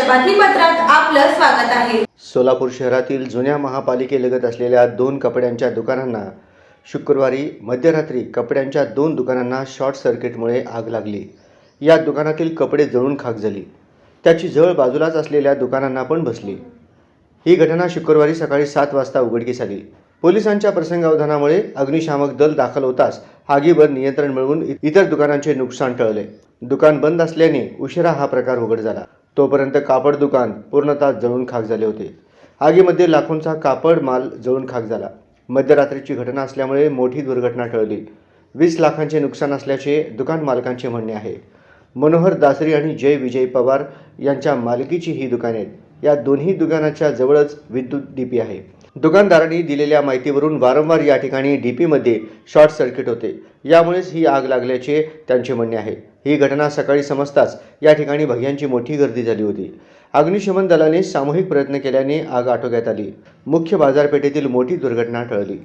आपलं स्वागत आहे. सोलापूर शहरातील जुन्या महापालिकेलगत असलेल्या दोन कपड्यांच्या दुकानांना शुक्रवारी मध्यरात्री कपड्यांच्या दोन दुकानांना शॉर्ट सर्किटमुळे आग लागली. या दुकानातील कपडे जळून खाक झाली. त्याची जळ बाजूलाच असलेल्या दुकानांना पण बसली. ही घटना शुक्रवारी सकाळी सात वाजता उघडकीस आली. पोलिसांच्या प्रसंगावधानामुळे अग्निशामक दल दाखल होताच आगीवर नियंत्रण मिळवून इतर दुकानांचे नुकसान टळले. दुकान बंद असल्याने उशिरा हा प्रकार उघड झाला. तोपर्यंत कापड दुकान पूर्णतः जळून खाक झाले होते. आगीमध्ये लाखोंचा कापड माल जळून खाक झाला. मध्यरात्रीची घटना असल्यामुळे मोठी दुर्घटना टळली. वीस लाखांचे नुकसान असल्याचे दुकान मालकांचे म्हणणे आहे. मनोहर दासरी आणि जय विजय पवार यांच्या मालकीची ही दुकाने आहेत. या दोन्ही दुकानाच्या जवळच विद्युत डीपी आहे. दुकानदारांनी दिलेल्या माहितीवरून वारंवार या ठिकाणी डीपीमध्ये शॉर्ट सर्किट होते. यामुळेच ही आग लागल्याचे त्यांचे म्हणणे आहे. ही घटना सकाळी समजताच या ठिकाणी भग्यांची मोठी गर्दी झाली होती. अग्निशमन दलाने सामूहिक प्रयत्न केल्याने आग आटोक्यात आली. मुख्य बाजारपेठेतील मोठी दुर्घटना टळली.